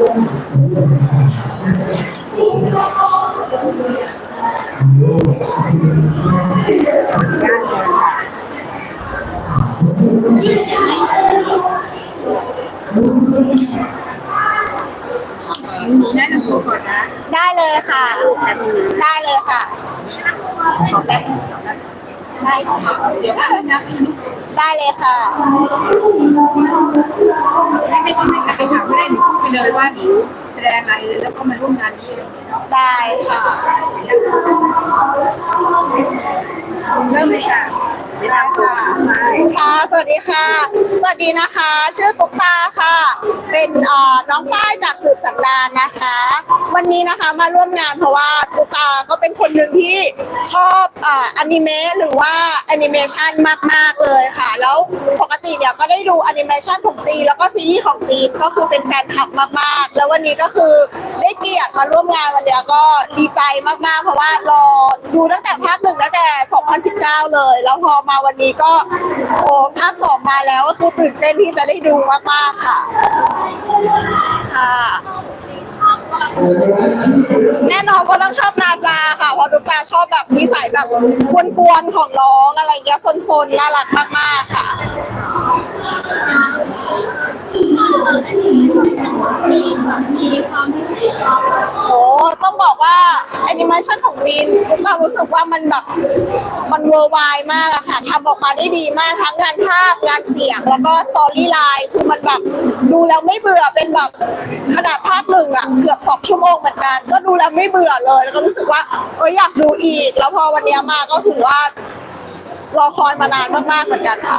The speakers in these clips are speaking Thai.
ได้เลยค่ะ ได้เลยค่ะได้เลยค่ะให้ไปทำอะไรไปถาม เลยว่าหนูแสดงอะไรแล้วก็มาร่วมงานนี้อะไรอย่างเงี้ยเนาะ ได้ค่ะ เริ่มเลยค่ะ ได้ค่ะค่ะ สวัสดีค่ะ สวัสดีนะคะ ชื่อตุ๊กตาค่ะ เป็นน้องฝ้ายจากสืบสันดานนะคะ วันนี้นะคะมาร่วมงานเพราะว่าตุ๊กตาก็เป็นคนหนึ่งที่ชอบอออนิเมะหรือว่าแอนิเมชันมาก ๆ เลยค่ะ แล้วปกติเนี่ยก็ได้ดูแอนิเมชันของจีนแล้วก็ซีรีส์ของจีนก็คือเป็นแฟนคลับมาก ๆ แล้ววันนี้ก็คือได้เกียรติมาร่วมงานวันเนี้ยก็ดีใจมาก ๆ เพราะว่ารอดูตั้งแต่ภาคหนึ่งตั้งแต่ 2019 เลย แล้วพอมาวันนี้ก็โอ้ภาคสองมาแล้วก็คือตื่นเต้นที่จะได้ดูมากๆค่ะ ค่ะ แน่นอนก็ต้องชอบนาจาค่ะ เพราะตุ๊กตาชอบแบบนิสัยแบบกวนๆของน้องอะไรอย่างเงี้ยซนๆน่ารักมากๆค่ะโอ้ต้องบอกว่าแอนิเมชันของจีนเรารู้สึกว่ามันแบบมันเวอร์ไวมากอะค่ะทำออกมาได้ดีมากทั้งงานภาพงานเสียงแล้วก็สตอรี่ไลน์คือมันแบบดูแล้วไม่เบื่อเป็นแบบขนาดภาคหนึ่งอะเกือบสองชั่วโมงเหมือนกัน ก็ดูแล้วไม่เบื่อเลย แล้วก็รู้สึกว่าเอออยากดูอีก แล้วพอวันนี้มาก็ถือว่ารอคอยมานานมากๆเหมือนกันค่ะ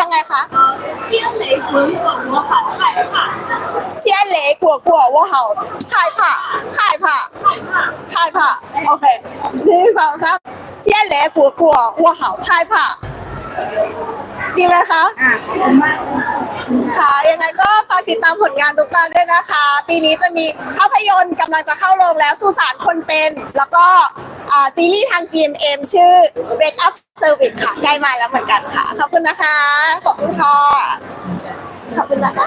ยังไงคะเชี่ยเลยหัวหัวขาดขายผ่าเชี่ยเหลยกลัวกลัวว่าเห่าขายผ่าขายผ่าขายผ่าโอเคหนึ่งสองสามเชี่ยเหลยกลัวกัวว่าเห่าขายผ่าดีไหมคะอ่า ค่ะยังไงก็ฝากติดตามผลงานทุกตาด้วยนะคะ ปีนี้จะมีภาพยนตร์กำลังจะเข้าโรงแล้วสุสานคนเป็น แล้วก็อ่าซีรีส์ทาง GMM ชื่อ Break Up Service ค่ะ ใกล้มาแล้วเหมือนกันค่ะ ขอบคุณนะคะ ขอบคุณค่ะ ขอบคุณนะคะ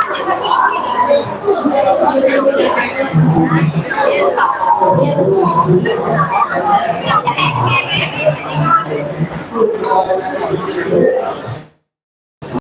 Thank you.